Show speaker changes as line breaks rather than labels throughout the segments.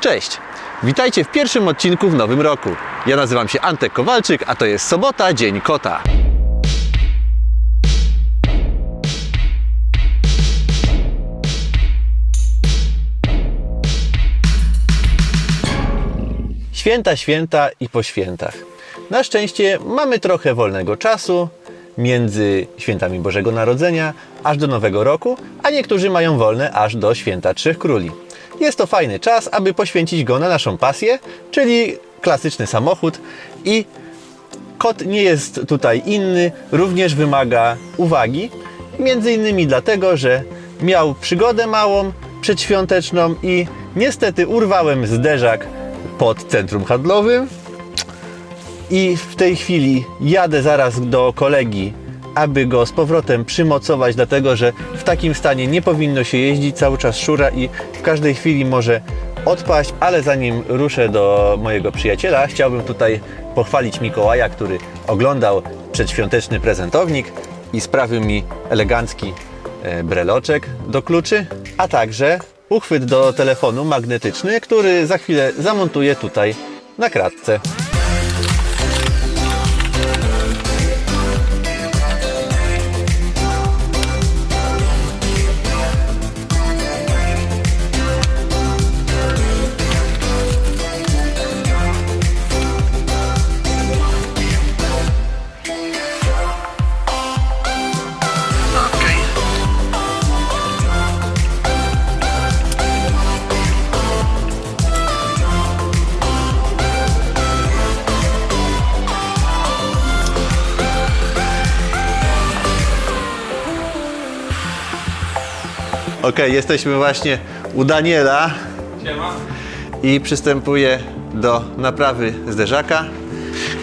Cześć! Witajcie w pierwszym odcinku w nowym roku. Ja nazywam się Antek Kowalczyk, a to jest sobota, Dzień Kota. Święta, święta i po świętach. Na szczęście mamy trochę wolnego czasu między świętami Bożego Narodzenia aż do Nowego Roku, a niektórzy mają wolne aż do święta Trzech Króli. Jest to fajny czas, aby poświęcić go na naszą pasję, czyli klasyczny samochód i kot nie jest tutaj inny, również wymaga uwagi. Między innymi dlatego, że miał przygodę małą, przedświąteczną i niestety urwałem zderzak pod centrum handlowym. I w tej chwili jadę zaraz do kolegi, aby go z powrotem przymocować, dlatego że w takim stanie nie powinno się jeździć, cały czas szura i w każdej chwili może odpaść, ale zanim ruszę do mojego przyjaciela, chciałbym tutaj pochwalić Mikołaja, który oglądał przedświąteczny prezentownik i sprawił mi elegancki e, breloczek do kluczy, a także uchwyt do telefonu magnetyczny, który za chwilę zamontuję tutaj na kratce. Ok, jesteśmy właśnie u Daniela. I przystępuję do naprawy zderzaka.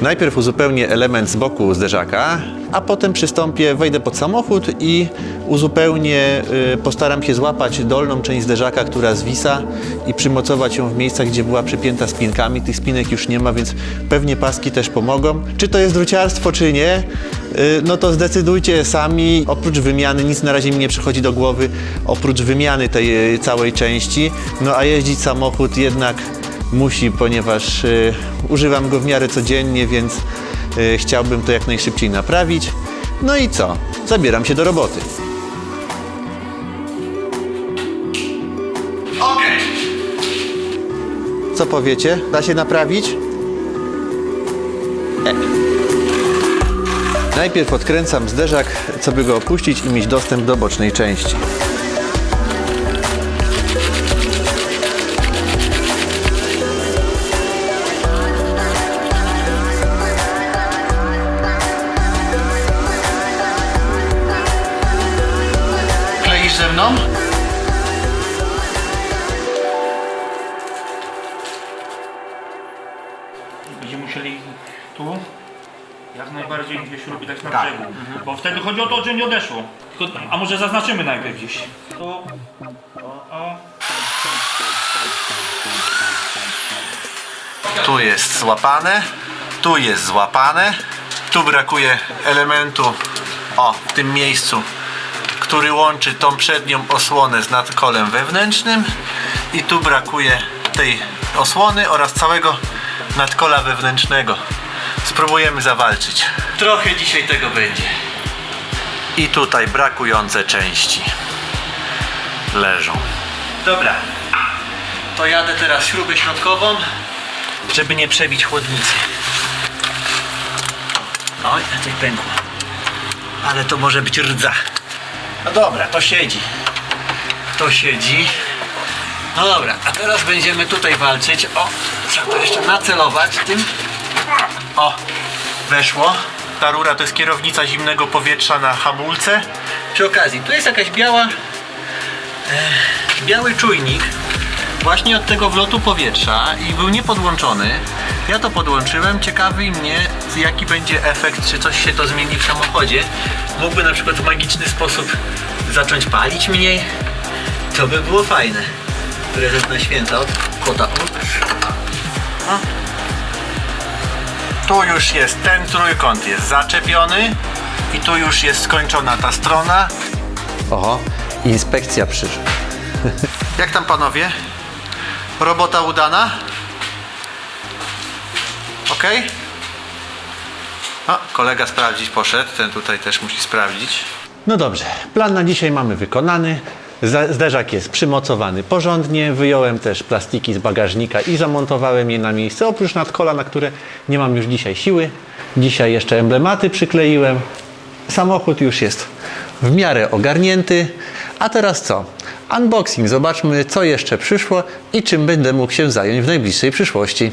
Najpierw uzupełnię element z boku zderzaka, a potem przystąpię, wejdę pod samochód i uzupełnię, y, postaram się złapać dolną część zderzaka, która zwisa i przymocować ją w miejscach, gdzie była przypięta spinkami. Tych spinek już nie ma, więc pewnie paski też pomogą. Czy to jest druciarstwo, czy nie? Y, No to zdecydujcie sami. Oprócz wymiany, nic na razie mi nie przychodzi do głowy, oprócz wymiany tej y, całej części. No a jeździć samochód jednak musi, ponieważ używam go w miarę codziennie, więc chciałbym to jak najszybciej naprawić. No i co? Zabieram się do roboty. Okej. Co powiecie? Da się naprawić? E. Najpierw odkręcam zderzak, co by go opuścić i mieć dostęp do bocznej części.
Będziemy musieli tu jak najbardziej dwie śruby dać na
Tak.
brzegu. Bo wtedy chodzi o to, że nie odeszło. Tylko, a może zaznaczymy najpierw gdzieś. Tu, o, o.
Tu jest złapane, tu jest złapane, tu brakuje elementu, o, w tym miejscu, który łączy tą przednią osłonę z nadkolem wewnętrznym i tu brakuje tej osłony oraz całego nadkola wewnętrznego. Spróbujemy zawalczyć. Trochę dzisiaj tego będzie. I tutaj brakujące części leżą. Dobra, to jadę teraz śrubę środkową żeby nie przebić chłodnicy. Oj, coś pękło. Ale to może być rdza. No dobra, to siedzi. To siedzi. No dobra, a teraz będziemy tutaj walczyć. O, trzeba to jeszcze nacelować tym. O, weszło. Ta rura to jest kierownica zimnego powietrza na hamulce. Przy okazji, tu jest jakaś biała, e, biały czujnik właśnie od tego wlotu powietrza i był niepodłączony. Ja to podłączyłem, ciekawy mnie jaki będzie efekt, czy coś się to zmieni w samochodzie. Mógłby na przykład w magiczny sposób zacząć palić mniej. To by było fajne. Prezent na święta od kota. O. Tu już jest ten trójkąt jest zaczepiony i tu już jest skończona ta strona. Oho, inspekcja przyszła. Jak tam panowie? Robota udana? Ok? A, kolega sprawdzić poszedł, ten tutaj też musi sprawdzić. No dobrze, plan na dzisiaj mamy wykonany. Za- Zderzak jest przymocowany porządnie. Wyjąłem też plastiki z bagażnika i zamontowałem je na miejsce. Oprócz nadkola, na które nie mam już dzisiaj siły. Dzisiaj jeszcze emblematy przykleiłem. Samochód już jest w miarę ogarnięty. A teraz co? Unboxing. Zobaczmy, co jeszcze przyszło i czym będę mógł się zająć w najbliższej przyszłości.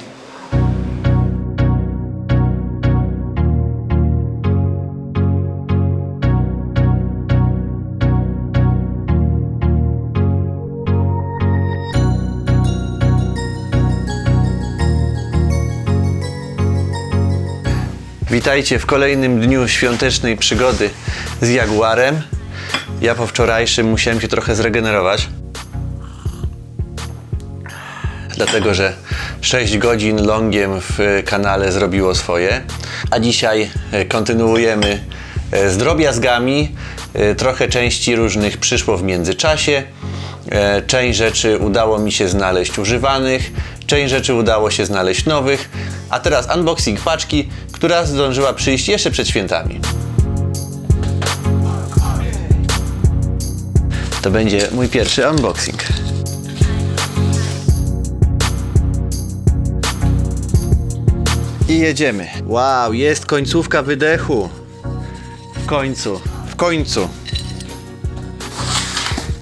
Witajcie w kolejnym dniu świątecznej przygody z Jaguarem. Ja po wczorajszym musiałem się trochę zregenerować. Dlatego, że 6 godzin longiem w kanale zrobiło swoje. A dzisiaj e, kontynuujemy e, z drobiazgami. E, Trochę części różnych przyszło w międzyczasie. Część rzeczy udało mi się znaleźć używanych, część rzeczy udało się znaleźć nowych. A teraz unboxing paczki, która zdążyła przyjść jeszcze przed świętami. To będzie mój pierwszy unboxing. I jedziemy. Wow, jest końcówka wydechu. W końcu, w końcu.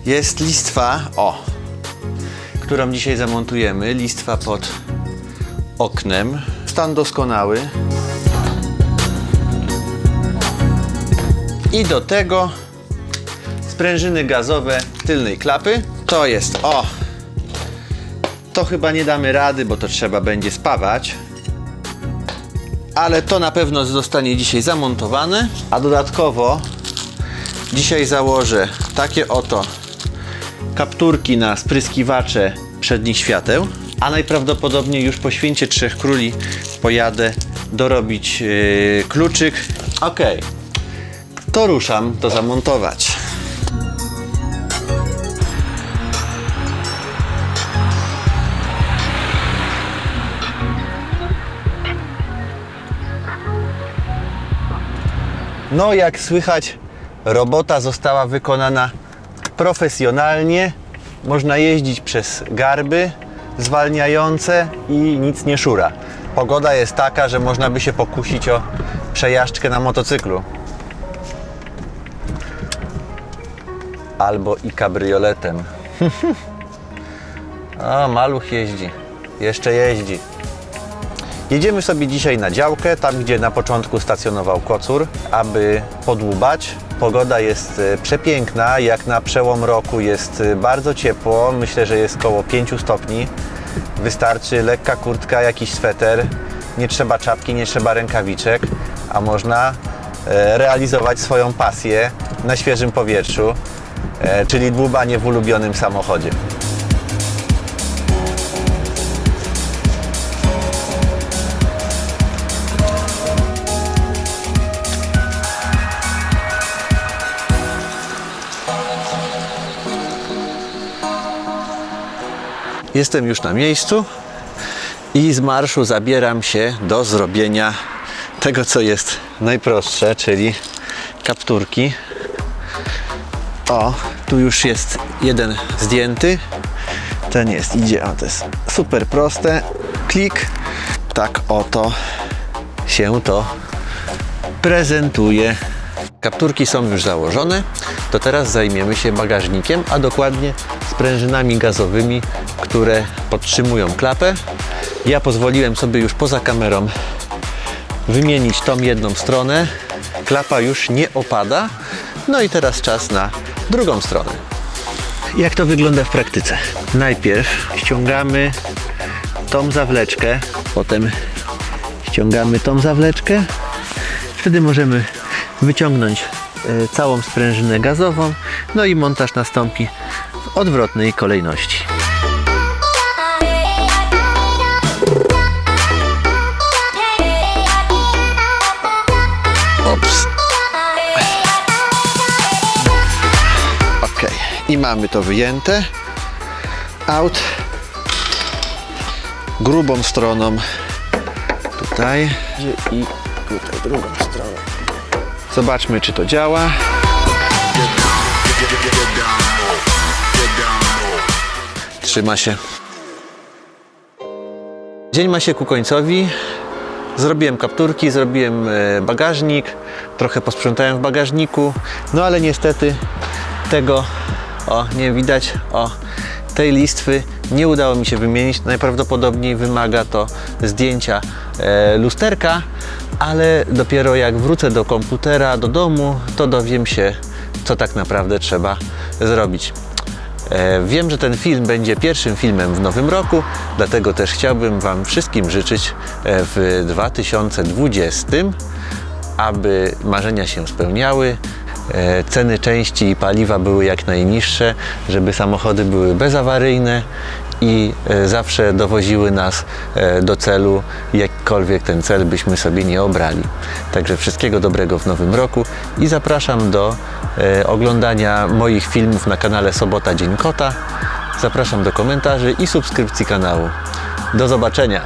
Jest listwa, o, którą dzisiaj zamontujemy. Listwa pod oknem. Stan doskonały. I do tego sprężyny gazowe tylnej klapy. To jest, o, to chyba nie damy rady, bo to trzeba będzie spawać ale to na pewno zostanie dzisiaj zamontowane. A dodatkowo dzisiaj założę takie oto kapturki na spryskiwacze przednich świateł, a najprawdopodobniej już po święcie Trzech Króli pojadę dorobić yy, kluczyk. Ok, to ruszam to zamontować. No, jak słychać, robota została wykonana profesjonalnie. Można jeździć przez garby zwalniające i nic nie szura. Pogoda jest taka, że można by się pokusić o przejażdżkę na motocyklu. Albo i kabrioletem. A, maluch jeździ. Jeszcze jeździ. Jedziemy sobie dzisiaj na działkę, tam gdzie na początku stacjonował kocur, aby podłubać. Pogoda jest e, przepiękna, jak na przełom roku jest e, bardzo ciepło, myślę, że jest około 5 stopni. Wystarczy lekka kurtka, jakiś sweter, nie trzeba czapki, nie trzeba rękawiczek, a można e, realizować swoją pasję na świeżym powietrzu, czyli dłubanie w ulubionym samochodzie. Jestem już na miejscu i z marszu zabieram się do zrobienia tego, co jest najprostsze, czyli kapturki. O, tu już jest jeden zdjęty. Ten jest, idzie, a to jest super proste. Klik, tak oto się to prezentuje. Kapturki są już założone, to teraz zajmiemy się bagażnikiem, a dokładnie sprężynami gazowymi, które podtrzymują klapę. Ja pozwoliłem sobie już poza kamerą wymienić tą jedną stronę. Klapa już nie opada. No i teraz czas na drugą stronę. Jak to wygląda w praktyce? Najpierw ściągamy tą zawleczkę, potem ściągamy tą zawleczkę. Wtedy możemy wyciągnąć e, całą sprężynę gazową, no i montaż nastąpi w odwrotnej kolejności. Ops. Ok. I mamy to wyjęte. Out. grubą stroną tutaj i tutaj drugą stroną. Zobaczmy, czy to działa. Trzyma się. Dzień ma się ku końcowi. Zrobiłem kapturki, zrobiłem e, bagażnik, trochę posprzątałem w bagażniku, no ale niestety tego, o nie widać, o tej listwy nie udało mi się wymienić. Najprawdopodobniej wymaga to zdjęcia e, lusterka, ale dopiero jak wrócę do komputera, do domu, to dowiem się, co tak naprawdę trzeba zrobić. E, Wiem, że ten film będzie pierwszym filmem w nowym roku, dlatego też chciałbym Wam wszystkim życzyć e, w 2020, aby marzenia się spełniały, ceny części i paliwa były jak najniższe, żeby samochody były bezawaryjne i e, zawsze dowoziły nas e, do celu, jakkolwiek ten cel byśmy sobie nie obrali. Także wszystkiego dobrego w nowym roku i zapraszam do e, oglądania moich filmów na kanale Sobota Dzień Kota. Zapraszam do komentarzy i subskrypcji kanału. Do zobaczenia!